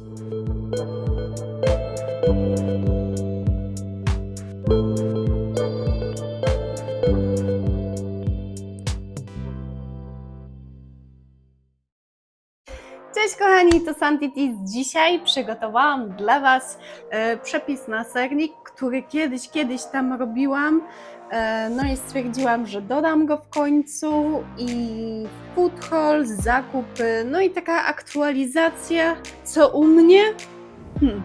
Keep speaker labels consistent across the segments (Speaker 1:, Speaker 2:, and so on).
Speaker 1: Thank you. To Santitis. Dzisiaj przygotowałam dla Was e, przepis na sernik, który kiedyś, kiedyś tam robiłam. E, no i stwierdziłam, że dodam go w końcu i food haul, zakupy, no i taka aktualizacja, co u mnie? Hmm.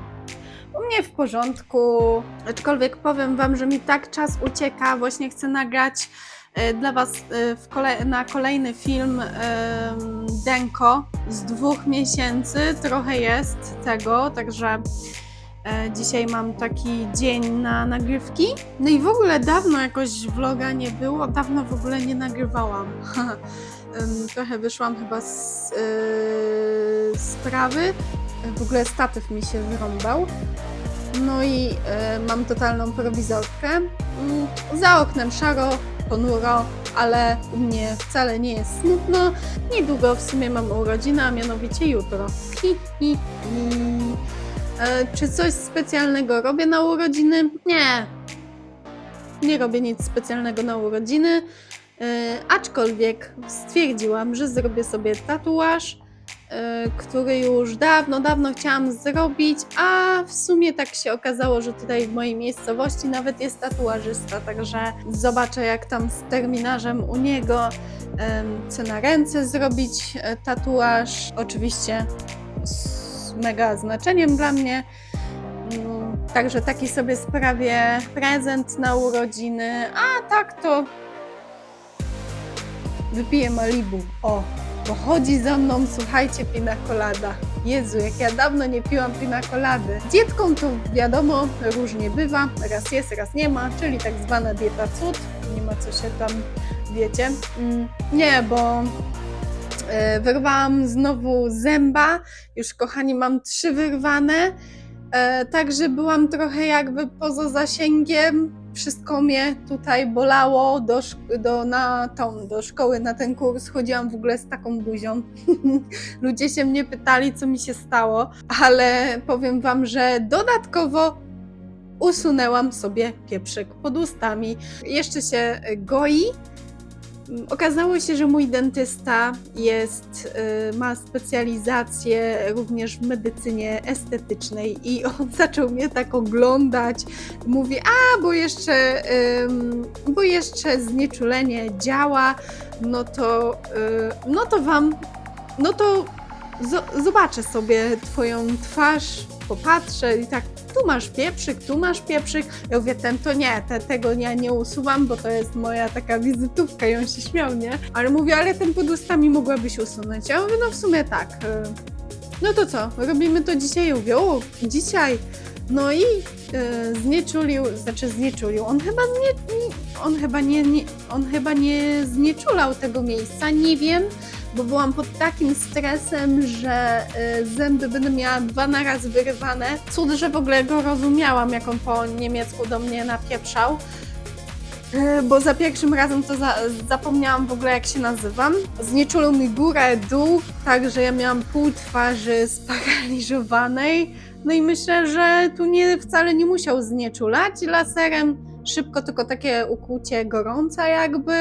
Speaker 1: U mnie w porządku, aczkolwiek powiem Wam, że mi tak czas ucieka, właśnie chcę nagrać e, dla Was na kolejny film Denko z dwóch miesięcy. Trochę jest tego, także e, dzisiaj mam taki dzień na nagrywki. No i w ogóle dawno jakoś vloga nie było, dawno w ogóle nie nagrywałam. Trochę wyszłam chyba z e, sprawy. W ogóle statyw mi się wyrąbał. No i e, mam totalną prowizorkę. Mm, Za oknem szaro, ponuro, ale u mnie wcale nie jest smutno. Niedługo w sumie mam urodziny, a mianowicie jutro. Hi, hi, hi. E, czy coś specjalnego robię na urodziny? Nie. Nie robię nic specjalnego na urodziny. E, aczkolwiek stwierdziłam, że zrobię sobie tatuaż, który już dawno, dawno chciałam zrobić, a w sumie tak się okazało, że tutaj w mojej miejscowości nawet jest tatuażysta, także zobaczę jak tam z terminarzem u niego. Chcę na ręce zrobić e, tatuaż, oczywiście z mega znaczeniem dla mnie. Mm, Także taki sobie sprawię prezent na urodziny, a tak to wypiję Malibu. O, bo chodzi za mną, słuchajcie, pina colada. Jezu, jak ja dawno nie piłam pina colady. Z Dietką to wiadomo, różnie bywa. Raz jest, raz nie ma, czyli tak zwana dieta cud. Nie ma co się tam, wiecie. Mm, Nie, bo e, wyrwałam znowu zęba. Już, kochani, mam trzy wyrwane. E, Także byłam trochę jakby poza zasięgiem. Wszystko mnie tutaj bolało do, do, na tą, do szkoły, na ten kurs. Chodziłam w ogóle z taką buzią. Ludzie się mnie pytali, co mi się stało, ale powiem Wam, że dodatkowo usunęłam sobie pieprzyk pod ustami. Jeszcze się goi. Mm, Okazało się, że mój dentysta jest, y, ma specjalizację również w medycynie estetycznej i on zaczął mnie tak oglądać. Mówi, a bo jeszcze, bo jeszcze znieczulenie działa, no to, y, no to wam, no to zo- zobaczę sobie twoją twarz, popatrzę i tak, tu masz pieprzyk, tu masz pieprzyk. Ja mówię, ten to nie, te, tego ja nie usuwam, bo to jest moja taka wizytówka i on się śmiał, nie? Ale mówię, ale ten pod ustami mogłabyś usunąć. Ja mówię, no w sumie tak. y, No to co, robimy to dzisiaj? Ja mówię, o, dzisiaj. No i y, znieczulił, znaczy znieczulił, on chyba, znie, on, chyba nie, nie, on chyba nie znieczulał tego miejsca, nie wiem, bo byłam pod takim stresem, że y, zęby będę miała dwa na raz wyrywane. Cud, że w ogóle go rozumiałam, jak on po niemiecku do mnie napieprzał. Y, Bo za pierwszym razem to za, zapomniałam w ogóle jak się nazywam. Znieczulił mi górę, dół, tak że ja miałam pół twarzy sparaliżowanej. No i myślę, że tu nie, wcale nie musiał znieczulać laserem. Szybko, tylko takie ukłucie gorąca jakby.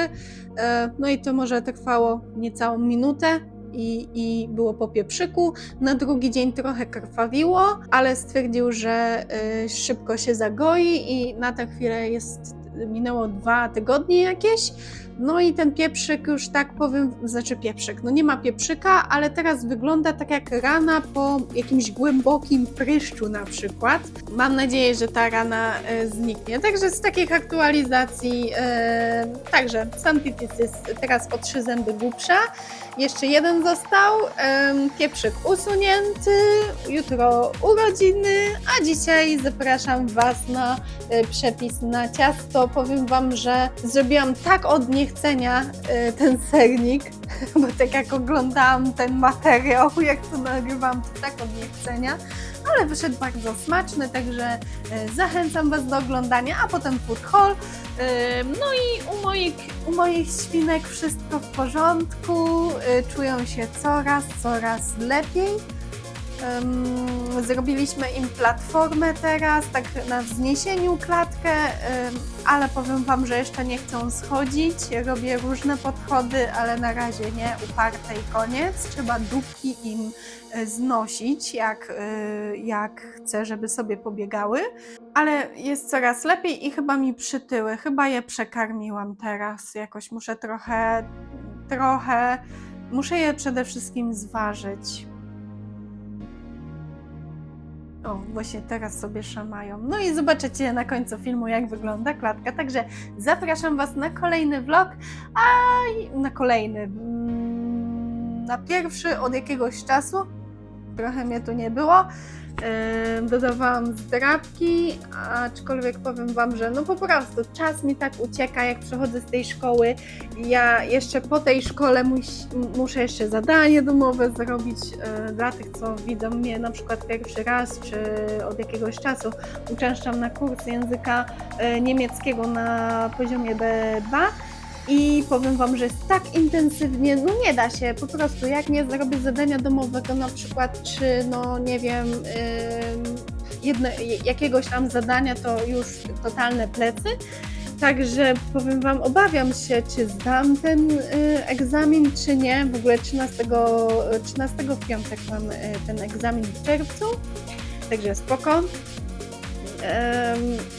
Speaker 1: E, No i to może trwało niecałą minutę i, i było po pieprzyku. Na drugi dzień trochę krwawiło, ale stwierdził, że e, szybko się zagoi i na tę chwilę jest, minęło dwa tygodnie jakieś. No i ten pieprzyk już tak powiem, znaczy pieprzyk, no nie ma pieprzyka, ale teraz wygląda tak jak rana po jakimś głębokim pryszczu na przykład. Mam nadzieję, że ta rana e, zniknie. Także z takich aktualizacji, e, także Santitis jest teraz o trzy zęby głupsza. Jeszcze jeden został, em, pieprzyk usunięty, jutro urodziny, a dzisiaj zapraszam Was na e, przepis na ciasto. Powiem Wam, że zrobiłam tak od niechcenia e, ten sernik, bo tak jak oglądałam ten materiał, jak to nagrywam, to tak od niechcenia, ale wyszedł bardzo smaczny, także e, zachęcam Was do oglądania, a potem food. E, No i u moich, u moich świnek wszystko w porządku, czują się coraz, coraz lepiej. Ym, zrobiliśmy im platformę teraz, tak na wzniesieniu klatkę, ym, ale powiem Wam, że jeszcze nie chcą schodzić. Robię różne podchody, ale na razie nie, uparte i koniec. Trzeba dupki im y, znosić, jak, y, jak chcę, żeby sobie pobiegały. Ale jest coraz lepiej i chyba mi przytyły. Chyba je przekarmiłam teraz. Jakoś muszę trochę, trochę, muszę je przede wszystkim zważyć. O, właśnie teraz sobie szamają. No i zobaczycie na końcu filmu, jak wygląda klatka. Także zapraszam Was na kolejny vlog, a na kolejny. mm, Na pierwszy od jakiegoś czasu. Trochę mnie tu nie było. Dodawałam zdrabki, aczkolwiek powiem Wam, że no po prostu czas mi tak ucieka, jak przechodzę z tej szkoły. Ja jeszcze po tej szkole muszę jeszcze zadanie domowe zrobić yy, dla tych, co widzą mnie na przykład pierwszy raz, czy od jakiegoś czasu. Uczęszczam na kurs języka yy, niemieckiego na poziomie B2. I powiem Wam, że jest tak intensywnie, no nie da się, po prostu jak nie zrobię zadania domowego na przykład, czy no nie wiem, jedno, jakiegoś tam zadania, to już totalne plecy. Także powiem Wam, obawiam się, czy zdam ten y, egzamin, czy nie. W ogóle 13, 13 w piątek mam y, ten egzamin w czerwcu, także spoko.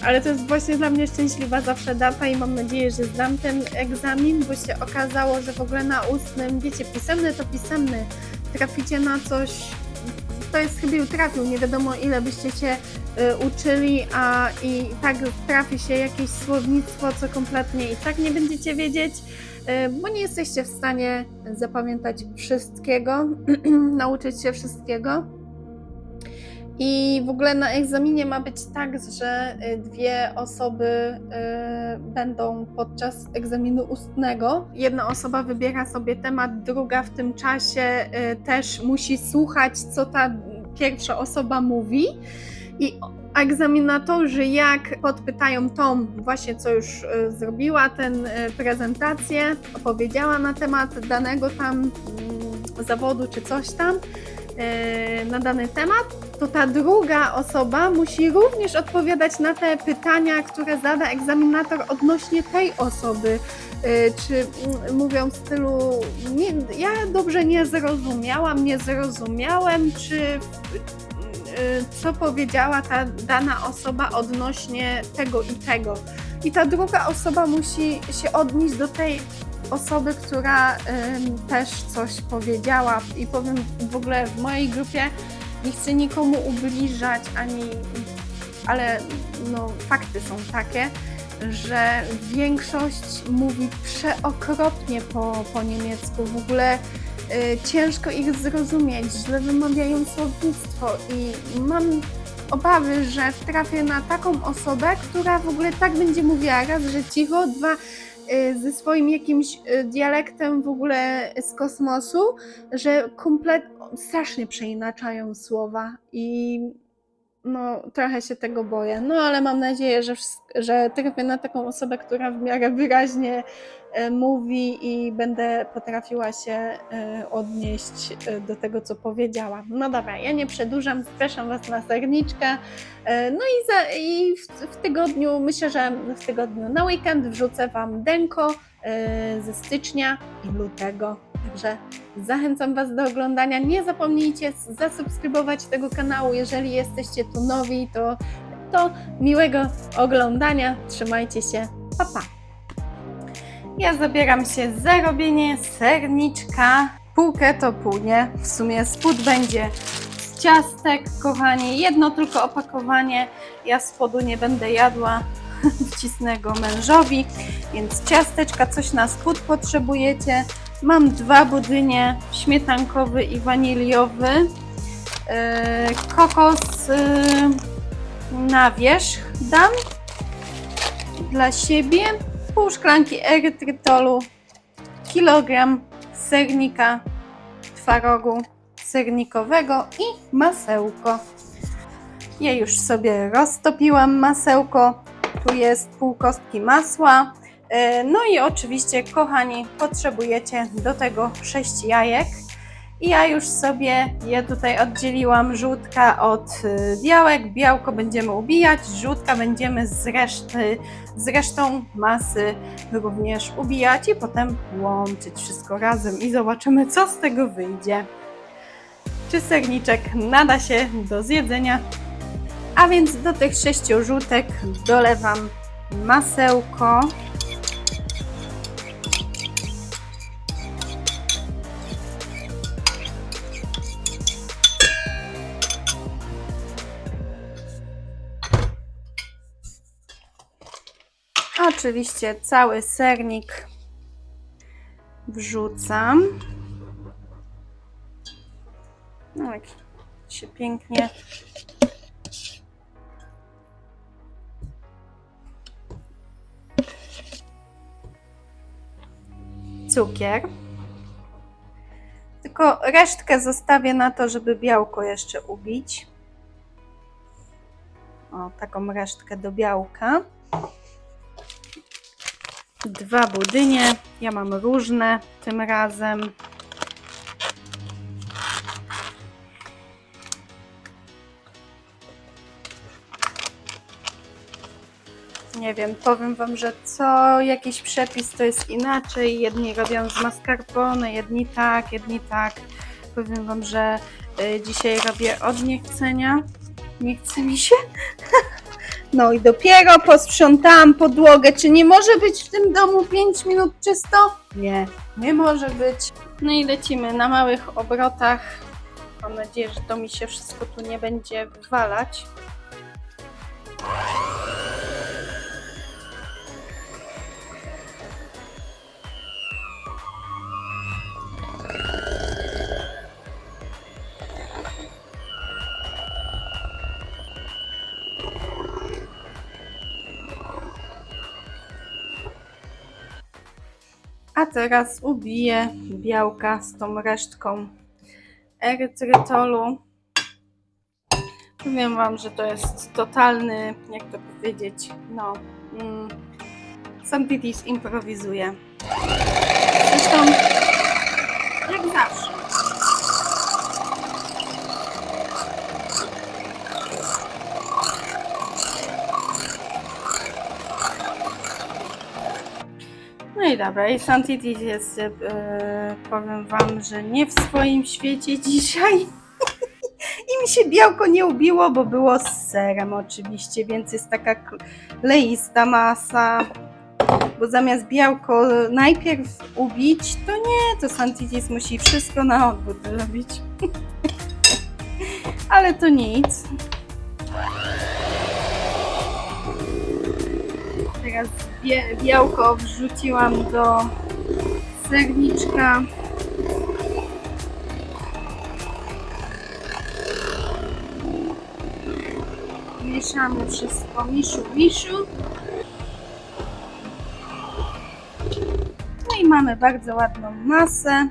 Speaker 1: Ale to jest właśnie dla mnie szczęśliwa zawsze data i mam nadzieję, że zdam ten egzamin, bo się okazało, że w ogóle na ustnym, wiecie, pisemny to pisemny, traficie na coś, to jest chybił trafił, nie wiadomo ile byście się y, uczyli, a i tak trafi się jakieś słownictwo, co kompletnie i tak nie będziecie wiedzieć, y, bo nie jesteście w stanie zapamiętać wszystkiego, nauczyć się wszystkiego. I w ogóle na egzaminie ma być tak, że y, dwie osoby y, będą podczas egzaminu ustnego. Jedna osoba wybiera sobie temat, druga w tym czasie y, też musi słuchać, co ta pierwsza osoba mówi. I egzaminatorzy, jak podpytają tą właśnie, co już zrobiła, ten prezentację, opowiedziała na temat danego tam mm, zawodu czy coś tam, na dany temat, to ta druga osoba musi również odpowiadać na te pytania, które zada egzaminator odnośnie tej osoby. Y, Czy mm, mówią w stylu, nie, ja dobrze nie zrozumiałam, nie zrozumiałem, czy y, co powiedziała ta dana osoba odnośnie tego i tego. I ta druga osoba musi się odnieść do tej osoby, która ym, też coś powiedziała. I powiem w ogóle w mojej grupie nie chcę nikomu ubliżać ani. Ale no, fakty są takie, że większość mówi przeokropnie po, po niemiecku. W ogóle y, ciężko ich zrozumieć, źle wymawiają słownictwo i mam obawy, że trafię na taką osobę, która w ogóle tak będzie mówiła raz, że cicho, dwa ze swoim jakimś y, dialektem w ogóle z kosmosu, że kompletnie strasznie przeinaczają słowa i no trochę się tego boję. No ale mam nadzieję, że, że trafię na taką osobę, która w miarę wyraźnie e, mówi i będę potrafiła się e, odnieść e, do tego, co powiedziała. No dobra, ja nie przedłużam, zapraszam Was na serniczkę. No i, za, i w, w tygodniu, myślę, że w tygodniu na weekend wrzucę Wam denko ze stycznia i lutego. Także zachęcam Was do oglądania. Nie zapomnijcie zasubskrybować tego kanału, jeżeli jesteście tu nowi, to, to miłego oglądania. Trzymajcie się. Pa, pa. Ja zabieram się za robienie serniczka. Półkę to pół, nie? W sumie spód będzie z ciastek, kochani. Jedno tylko opakowanie. Ja spodu nie będę jadła. Wcisnę go mężowi. Więc ciasteczka, coś na spód potrzebujecie. Mam dwa budynie, śmietankowy i waniliowy. Yy, kokos yy, na wierzch dam dla siebie. Pół szklanki erytrytolu, kilogram sernika twarogu sernikowego i masełko. Ja już sobie roztopiłam masełko. Tu jest pół kostki masła. E, No i oczywiście, kochani, potrzebujecie do tego 6 jajek. I ja już sobie je tutaj oddzieliłam żółtka od y, białek. Białko będziemy ubijać, żółtka będziemy z reszty, z resztą masy również ubijać i potem łączyć wszystko razem i zobaczymy, co z tego wyjdzie. Czy serniczek nada się do zjedzenia? A więc do tych sześciu żółtek dolewam masełko. Oczywiście cały sernik wrzucam. No jak się pięknie cukier. Tylko resztkę zostawię na to, żeby białko jeszcze ubić. O, taką resztkę do białka. Dwa budynie. Ja mam różne tym razem. Nie wiem, powiem Wam, że co jakiś przepis to jest inaczej. Jedni robią z mascarpone, jedni tak, jedni tak. Powiem Wam, że y, dzisiaj robię od niechcenia. Nie chce mi się. No i dopiero posprzątałam podłogę. Czy nie może być w tym domu 5 minut czysto? Nie, nie może być. No i lecimy na małych obrotach. Mam nadzieję, że to mi się wszystko tu nie będzie wywalać. A teraz ubiję białka z tą resztką erytrytolu. Powiem Wam, że to jest totalny, jak to powiedzieć, no, mm, Santitis improwizuje. Zresztą, jak zawsze. No i dobra, i Santitis jest, e, powiem Wam, że nie w swoim świecie dzisiaj. I mi się białko nie ubiło, bo było z serem oczywiście, więc jest taka kleista masa. Bo zamiast białko najpierw ubić, to nie, to Santitis musi wszystko na odwrót robić. Ale to nic. Teraz białko wrzuciłam do serniczka. Mieszamy wszystko, miszu, miszu. No i mamy bardzo ładną masę.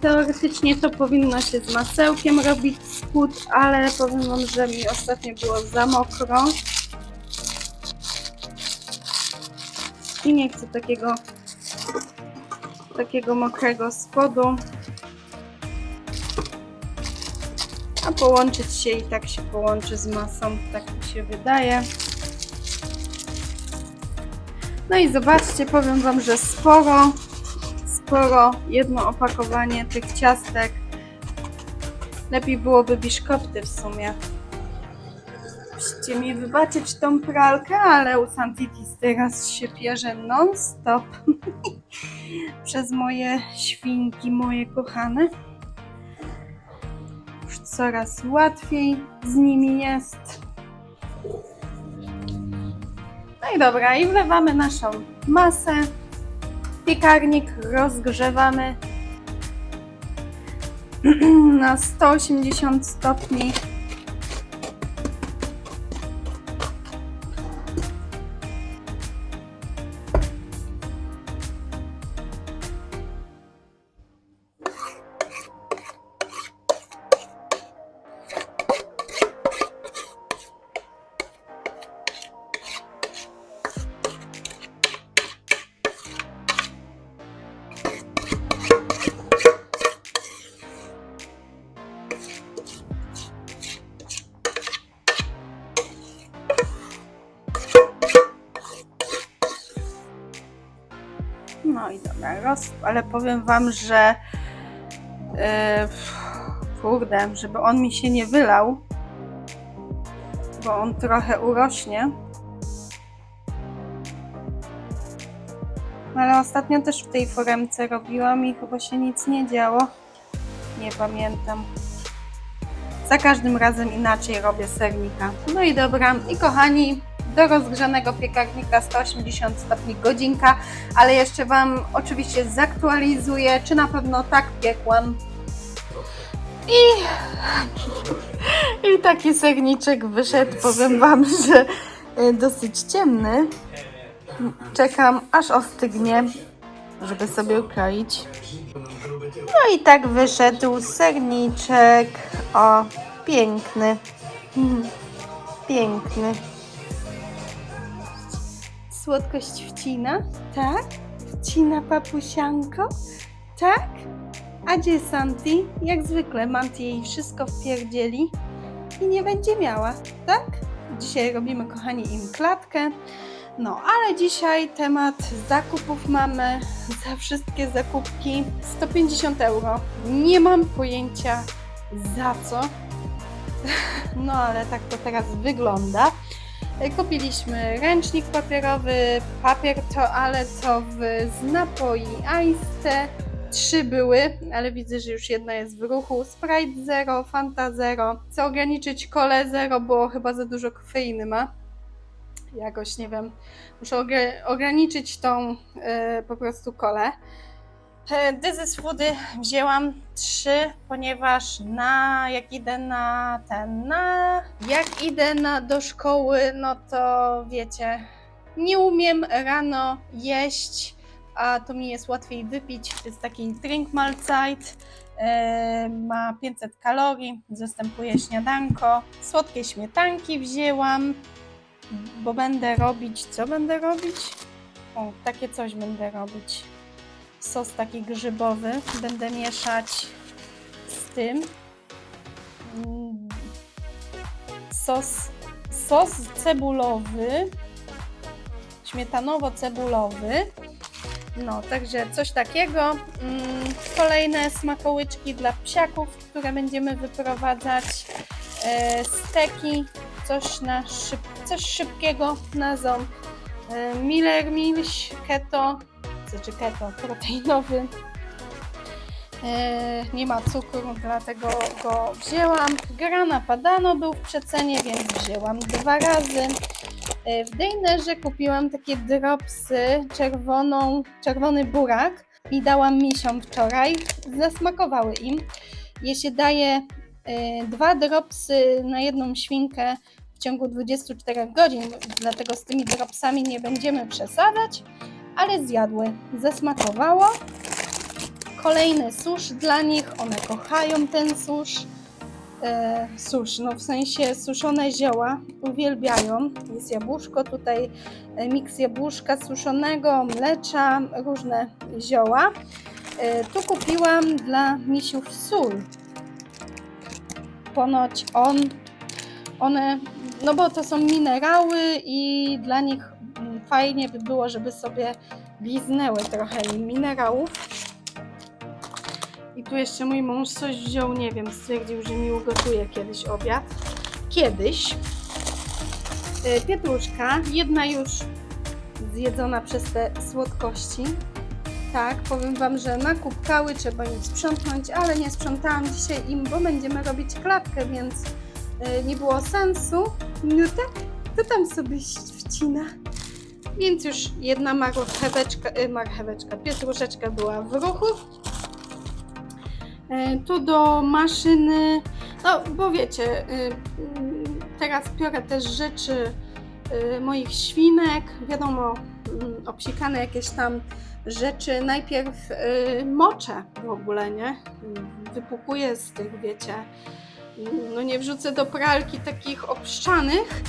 Speaker 1: Teoretycznie to powinno się z masełkiem robić spód, ale powiem Wam, że mi ostatnio było za mokro. I nie chcę takiego takiego mokrego spodu. A połączyć się i tak się połączy z masą, tak mi się wydaje. No i zobaczcie, powiem Wam, że sporo, sporo jedno opakowanie tych ciastek. Lepiej byłoby biszkopty w sumie. Musicie mi wybaczyć tą pralkę, ale u Santitis teraz się pierze non-stop przez moje świnki, moje kochane. Już coraz łatwiej z nimi jest. No i dobra, i wlewamy naszą masę. Piekarnik rozgrzewamy na 180 stopni. Ale powiem Wam, że e, kurde, żeby on mi się nie wylał, bo on trochę urośnie. No Ale ostatnio też w tej foremce robiłam i chyba się nic nie działo. Nie pamiętam. Za każdym razem inaczej robię sernika. No i dobra, i kochani, do rozgrzanego piekarnika 180 stopni godzinka, ale jeszcze Wam oczywiście zaktualizuję, czy na pewno tak piekłam. I, i taki serniczek wyszedł, powiem Wam, że y, dosyć ciemny. Czekam aż ostygnie, żeby sobie ukroić. No i tak wyszedł serniczek. O, piękny. Mhm. Piękny. Słodkość wcina? Tak? Wcina papusianko? Tak? A gdzie Santi? Jak zwykle Manti jej wszystko wpierdzieli i nie będzie miała, tak? Dzisiaj robimy, kochani, im klatkę. No, ale dzisiaj temat zakupów mamy. Za wszystkie zakupki 150 euro. Nie mam pojęcia za co. No, ale tak to teraz wygląda. Kupiliśmy ręcznik papierowy, papier toaletowy z napoi Ice. Trzy były, ale widzę, że już jedna jest w ruchu. Sprite Zero, Fanta Zero. Chcę ograniczyć kole Zero, bo chyba za dużo kofeiny ma. Jakoś, nie wiem, muszę ograniczyć tą e, po prostu kolę. E, This is Foody wzięłam trzy, ponieważ na jak idę na ten, na jak idę na, do szkoły, no to wiecie, nie umiem rano jeść, a to mi jest łatwiej wypić. To jest taki drink Malzeit, e, ma 500 kalorii, zastępuje śniadanko. Słodkie śmietanki wzięłam, bo będę robić, co będę robić? O, takie coś będę robić sos taki grzybowy. Będę mieszać z tym. Sos, sos cebulowy, śmietanowo-cebulowy. No, także coś takiego. Mm, Kolejne smakołyczki dla psiaków, które będziemy wyprowadzać. E, Steki, coś, na szyb, coś szybkiego na ząb. E, Miller Milch, keto, znaczy keto, proteinowy. E, nie ma cukru, dlatego go wzięłam. Grana Padano był w przecenie, więc wzięłam dwa razy. E, w Dejnerze kupiłam takie dropsy, czerwoną, czerwony burak i dałam misiom wczoraj. Zasmakowały im. Je się daje dwa dropsy na jedną świnkę w ciągu 24 godzin, dlatego z tymi dropsami nie będziemy przesadzać ale zjadły. Zasmakowało. Kolejny susz dla nich, one kochają ten susz. E, susz, no w sensie suszone zioła, uwielbiają. Jest jabłuszko, tutaj e, miks jabłuszka suszonego, mlecza, różne zioła. E, tu kupiłam dla misiów sól. Ponoć on, one, no bo to są minerały i dla nich fajnie by było, żeby sobie liznęły trochę minerałów. I tu jeszcze mój mąż coś wziął, nie wiem, stwierdził, że mi ugotuje kiedyś obiad. Kiedyś. E, Pietruszka, jedna już zjedzona przez te słodkości. Tak, powiem Wam, że nakupkały, trzeba im sprzątnąć, ale nie sprzątałam dzisiaj im, bo będziemy robić klatkę, więc e, nie było sensu. No tak, to tam sobie wcina. Więc już jedna marcheweczka, y, marcheweczka, pietruszeczka była w ruchu. E, Tu do maszyny, no bo wiecie, y, mm, teraz biorę też rzeczy y, moich świnek, wiadomo, mm, obsikane jakieś tam rzeczy. Najpierw moczę w ogóle, nie? Wypukuję z tych, wiecie, no nie wrzucę do pralki takich obszczanych,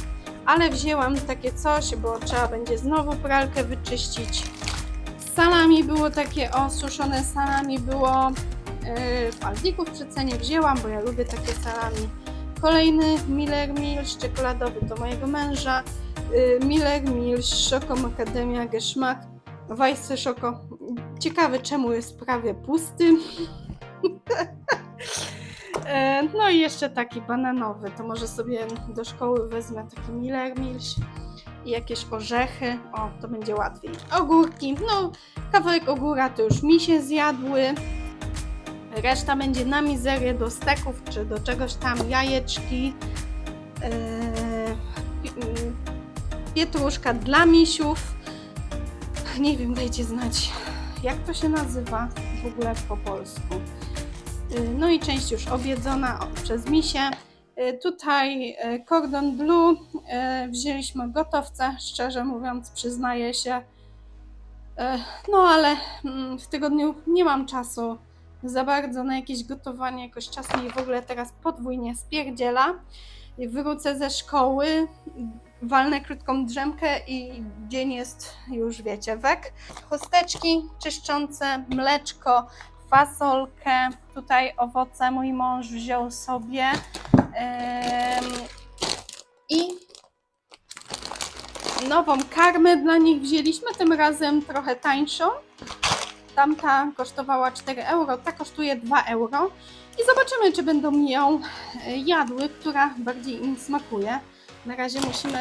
Speaker 1: ale wzięłam takie coś, bo trzeba będzie znowu pralkę wyczyścić. Salami było takie osuszone salami było yy, w Aldiku w przecenie wzięłam, bo ja lubię takie salami. Kolejny Miller Milch czekoladowy do mojego męża. Yy, Miller Milch Szoko Macadamia Geschmack Weisse Szoko Ciekawy, czemu jest prawie pusty. E, No i jeszcze taki bananowy, to może sobie do szkoły wezmę taki Miller Milch i jakieś orzechy, o to będzie łatwiej. Ogórki, no kawałek ogóra to już mi się zjadły, reszta będzie na mizerię do steków czy do czegoś tam, jajeczki, e, mm, pietruszka dla misiów, nie wiem, dajcie znać jak to się nazywa w ogóle po polsku. Y, No i część już objedzona przez misie. Y, Tutaj bleu y, wzięliśmy gotowce, szczerze mówiąc, przyznaję się. No ale mm, w tygodniu nie mam czasu za bardzo na jakieś gotowanie, jakoś czas mi w ogóle teraz podwójnie spierdziela. Wrócę ze szkoły, walnę krótką drzemkę i dzień jest już, wiecie, wek. Chusteczki czyszczące, mleczko, fasolkę, tutaj owoce mój mąż wziął sobie i nową karmę dla nich wzięliśmy, tym razem trochę tańszą. Tamta kosztowała 4 euro, ta kosztuje 2 euro. I zobaczymy, czy będą ją e, jadły, która bardziej im smakuje. Na razie musimy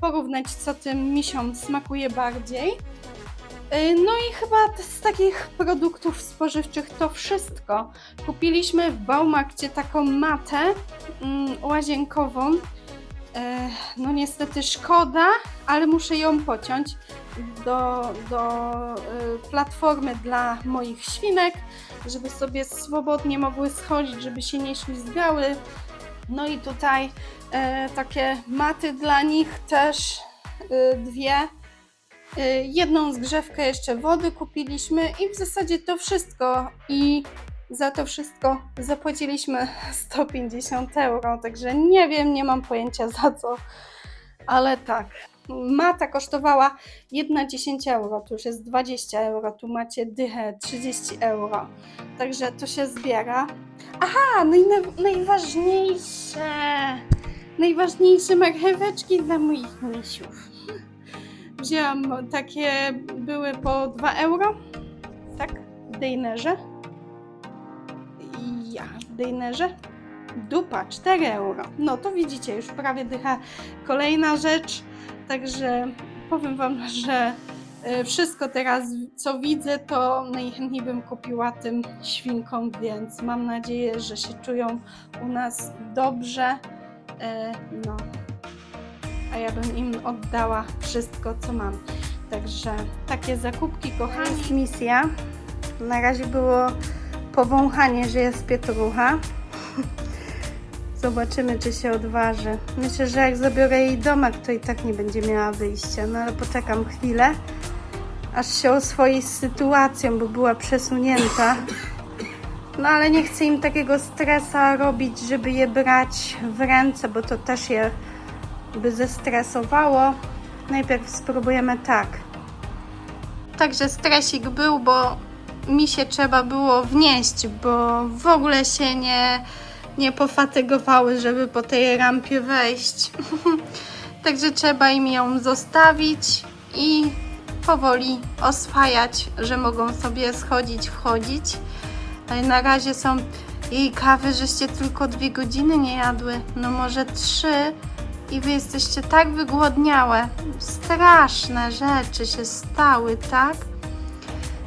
Speaker 1: porównać, co tym misiom smakuje bardziej. Yy, No i chyba z takich produktów spożywczych to wszystko. Kupiliśmy w Baumarkcie taką matę mm, łazienkową. E, No niestety szkoda, ale muszę ją pociąć do, do y, platformy dla moich świnek, żeby sobie swobodnie mogły schodzić, żeby się nie ślizgały. No i tutaj e, takie maty dla nich też dwie. Y, Jedną zgrzewkę jeszcze wody kupiliśmy i w zasadzie to wszystko. I za to wszystko zapłaciliśmy 150 euro, także nie wiem, nie mam pojęcia za co, ale tak. Mata kosztowała 1,10 euro, tu już jest 20 euro, tu macie dychę 30 euro, także to się zbiera. Aha, no i na, najważniejsze, najważniejsze marcheweczki dla moich misiów. Wzięłam takie, były po 2 euro, tak, w Dejnerze. Ja, w Dejnerze. Dupa, 4 euro. No to widzicie, już prawie dycha. Kolejna rzecz, także powiem Wam, że e, wszystko teraz, co widzę, to najchętniej bym kupiła tym świnkom, więc mam nadzieję, że się czują u nas dobrze. E, No, a ja bym im oddała wszystko, co mam. Także takie zakupki, kochani. Jest misja. Na razie było powąchanie, że jest pietrucha. Zobaczymy, czy się odważy. Myślę, że jak zabiorę jej domek, to i tak nie będzie miała wyjścia. No ale poczekam chwilę, aż się oswoi z sytuacją, bo była przesunięta. No ale nie chcę im takiego stresa robić, żeby je brać w ręce, bo to też je by zestresowało. Najpierw spróbujemy tak. Także stresik był, bo mi się trzeba było wnieść, bo w ogóle się nie, nie pofatygowały, żeby po tej rampie wejść. Także trzeba im ją zostawić i powoli oswajać, że mogą sobie schodzić, wchodzić. Ale na razie są jej kawy, żeście tylko dwie godziny nie jadły, no może trzy i wy jesteście tak wygłodniałe. Straszne rzeczy się stały, tak?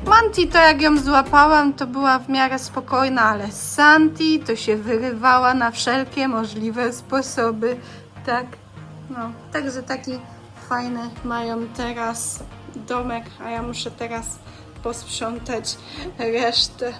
Speaker 1: Manti to jak ją złapałam, to była w miarę spokojna, ale Santi to się wyrywała na wszelkie możliwe sposoby, tak? No, także taki fajny mają teraz domek, a ja muszę teraz posprzątać resztę.